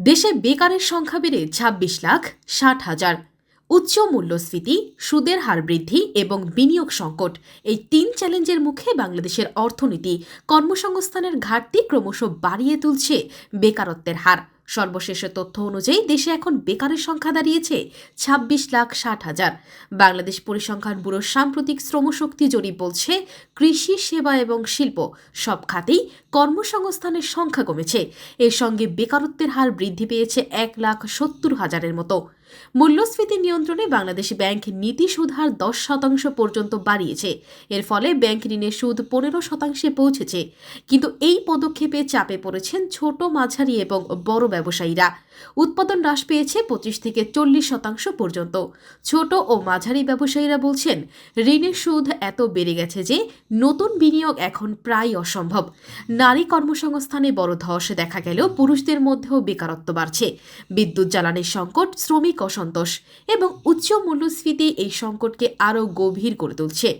দেশে বেকারের সংখ্যা বেড়ে ছাব্বিশ লাখ ষাট হাজার। উচ্চ মূল্যস্ফীতি, সুদের হার বৃদ্ধি এবং বিনিয়োগ সংকট এই তিন চ্যালেঞ্জের মুখে বাংলাদেশের অর্থনীতি কর্মসংস্থানের ঘাটতি ক্রমশ বাড়িয়ে তুলছে বেকারত্বের হার। সর্বশেষ তথ্য অনুযায়ী দেশে এখন বেকারের সংখ্যা দাঁড়িয়েছে ছাব্বিশ লাখ ষাট হাজার। বাংলাদেশ পরিসংখ্যান ব্যুরোর সাম্প্রতিক শ্রমশক্তি জরিপ বলছে, কৃষি, সেবা এবং শিল্প সব খাতেই কর্মসংস্থানের সংখ্যা কমেছে। এর সঙ্গে বেকারত্বের হার বৃদ্ধি পেয়েছে এক লাখ সত্তর হাজারের মতো। মূল্যস্ফীতি নিয়ন্ত্রণে বাংলাদেশ ব্যাংক নীতি সুদ হার দশ শতাংশ পর্যন্ত বাড়িয়েছে। এর ফলে ব্যাংক ঋণের সুদ পনেরো শতাংশে পৌঁছেছে। কিন্তু এই পদক্ষেপে চাপে পড়েছেন ছোট, মাঝারি এবং বড় ব্যবসায়ীরা। উৎপাদন হ্রাস পেয়েছে পঁচিশ থেকে চল্লিশ শতাংশ পর্যন্ত। ছোট ও মাঝারি ব্যবসায়ীরা বলছেন, ঋণের সুদ এত বেড়ে গেছে যে নতুন বিনিয়োগ এখন প্রায় অসম্ভব। নারী কর্মসংস্থানে বড় ধস দেখা গেলেও পুরুষদের মধ্যেও বেকারত্ব বাড়ছে। বিদ্যুৎ জ্বালানির সংকট, শ্রমিক অসন্তোষ এবং উচ্চ মূল্যস্ফীতি এই সংকটকে আরও গভীর করে তুলছে।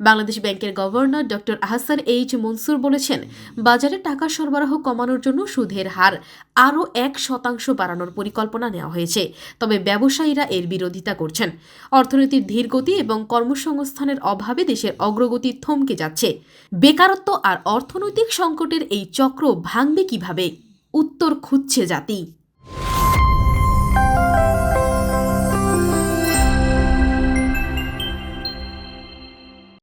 বাংলাদেশ ব্যাংকের governor doctor Ahsan H Mansur বলেছেন, বাজারে টাকা সরবরাহ কমানোর জন্য সুদের হার আরও এক শতাংশ বাড়ানোর পরিকল্পনা নেওয়া হয়েছে, তবে ব্যবসায়ীরা এর বিরোধিতা করছেন। অর্থনীতির ধীরগতি এবং কর্মসংস্থানের অভাবে দেশের অগ্রগতি থমকে যাচ্ছে। বেকারত্ব আর অর্থনৈতিক সংকটের এই চক্র ভাঙবে কীভাবে? উত্তর খুঁজছে জাতি।